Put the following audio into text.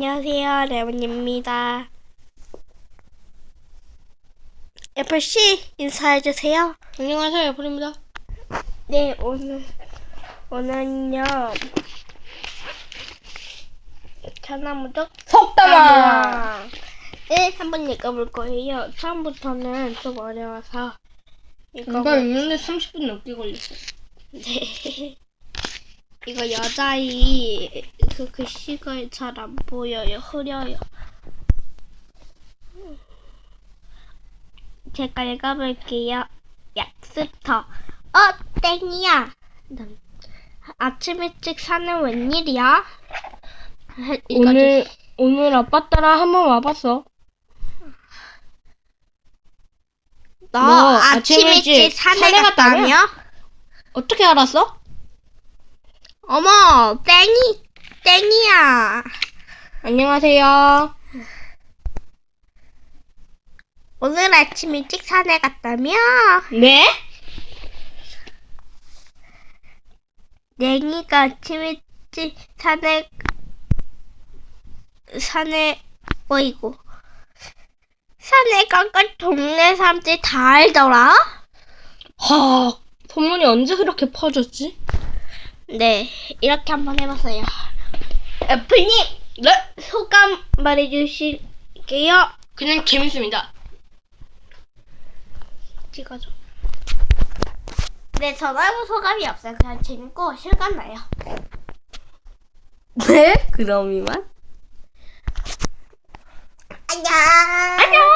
안녕하세요, 레몬입니다. 애플씨 인사해주세요. 안녕하세요, 애플입니다. 네, 오늘 오늘은요 차나무적 속담아! 네, 한번 읽어볼 거예요. 처음부터는 좀 어려워서 이거 읽는데 30분 넘게 걸렸어. 네. 이거 여자이 그 글씨가 잘 안 보여요. 흐려요. 제가 읽어볼게요. 약스터. 어, 땡이야. 음, 아침 일찍 사는 웬일이야? 오늘, 오늘 아빠 따라 한번 와봤어. 너, 너 아침 일찍 산에 산에? 갔다며? 어떻게 알았어? 어머, 땡이, 땡이야. 안녕하세요. 오늘 아침 일찍 산에 갔다며? 네? 냉이가 아침 일찍 산에 산에 어이고 산에 가까 동네 사람들이 다 알더라. 하, 소문이 언제 그렇게 퍼졌지? 네, 이렇게 한번 해봤어요. 애플님, 네? 소감 말해주실게요. 그냥 재밌습니다. 찍어줘. 네, 저는 아무 소감이 없어요. 그냥 재밌고 실감 나요. 네? 그럼 이만? 안녕. 안녕! 어. 안녕.